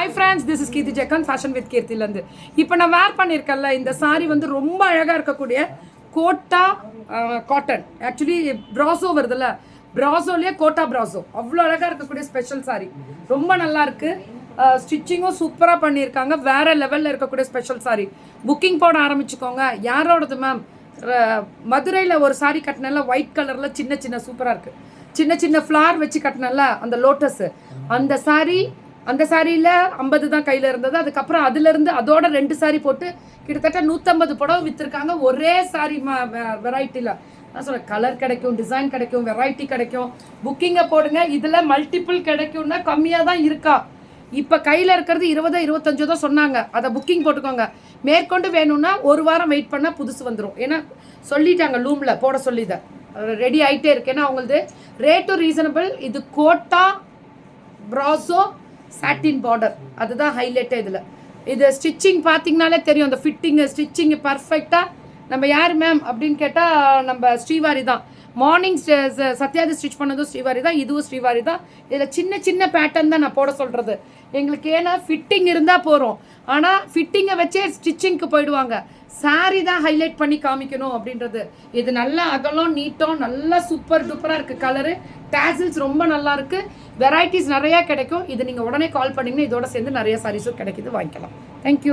Hi friends this is Keerthi Jegan fashion with கீர்த்திலேருந்து இப்போ நான் வேர் பண்ணியிருக்கேன்ல இந்த சாரீ வந்து ரொம்ப அழகாக இருக்கக்கூடிய கோட்டா காட்டன் ஆக்சுவலி ப்ராசோ வருதுல்ல ப்ராசோலேயே கோட்டா ப்ராசோ அவ்வளோ அழகாக இருக்கக்கூடிய ஸ்பெஷல் saree. ரொம்ப நல்லா இருக்கு. ஸ்டிச்சிங்கும் சூப்பராக பண்ணியிருக்காங்க வேற லெவலில் இருக்கக்கூடிய ஸ்பெஷல் சாரி புக்கிங் போட ஆரம்பிச்சுக்கோங்க. யாரோடது மேம் மதுரையில் ஒரு saree கட்டினால ஒயிட் கலரில் சின்ன சின்ன சூப்பராக இருக்குது சின்ன சின்ன ஃப்ளார் வச்சு கட்டினல அந்த லோட்டஸ் அந்த சாரீ அந்த சாரியில் ஐம்பது தான் கையில் இருந்தது. அதுக்கப்புறம் அதுலேருந்து அதோட ரெண்டு சாரி போட்டு கிட்டத்தட்ட நூற்றம்பது புடவை விற்றுருக்காங்க ஒரே சாரி வெரைட்டியில் நான் சொல்கிறேன் கலர் கிடைக்கும் டிசைன் கிடைக்கும் வெரைட்டி கிடைக்கும். புக்கிங்கை போடுங்க. இதில் மல்டிபிள் கிடைக்கும்னா கம்மியாக தான் இருக்கா. இப்போ கையில் இருக்கிறது இருபதோ இருபத்தஞ்சோ தான் சொன்னாங்க. அதை புக்கிங் போட்டுக்கோங்க. மேற்கொண்டு வேணும்னா ஒரு வாரம் வெயிட் பண்ணால் புதுசு வந்துடும் ஏன்னா சொல்லிட்டாங்க லூமில் போட சொல்லித ரெடி ஆகிட்டே இருக்கு. ஏன்னா அவங்களது ரேட்டும் ரீசனபிள் இது கோட்டா ப்ராசோ சாட்டின் பார்டர் அதுதான் ஹைலைட்டே இதில். இது ஸ்டிச்சிங் பார்த்தீங்கனாலே தெரியும். அந்த ஃபிட்டிங்கு ஸ்டிச்சிங்கு பர்ஃபெக்டாக நம்ம யார் மேம் அப்படின்னு கேட்டால் நம்ம ஸ்ரீவாரி தான். மார்னிங் சத்யாதி ஸ்டிச் பண்ணதும் ஸ்ரீவாரி தான். இதுவும் ஸ்ரீவாரி தான். இதில் சின்ன சின்ன பேட்டர்ன் தான் நான் போட சொல்கிறது எங்களுக்கு ஏன்னா ஃபிட்டிங் இருந்தால் போகிறோம் ஆனால் ஃபிட்டிங்கை வச்சே ஸ்டிச்சிங்க்கு போயிடுவாங்க. saree தான் ஹைலைட் பண்ணி காமிக்கணும் அப்படின்றது. இது நல்லா அகலம் நீட்டம் நல்லா சூப்பர் டூப்பராக இருக்குது கலரு டேசில்ஸ் ரொம்ப நல்லா இருக்குது வெரைட்டிஸ் நிறையா கிடைக்கும். இது நீங்கள் உடனே கால் பண்ணிங்கன்னா இதோட சேர்ந்து நிறைய சாரீஸும் கிடைக்குது. வாங்கிக்கலாம். தேங்க்யூ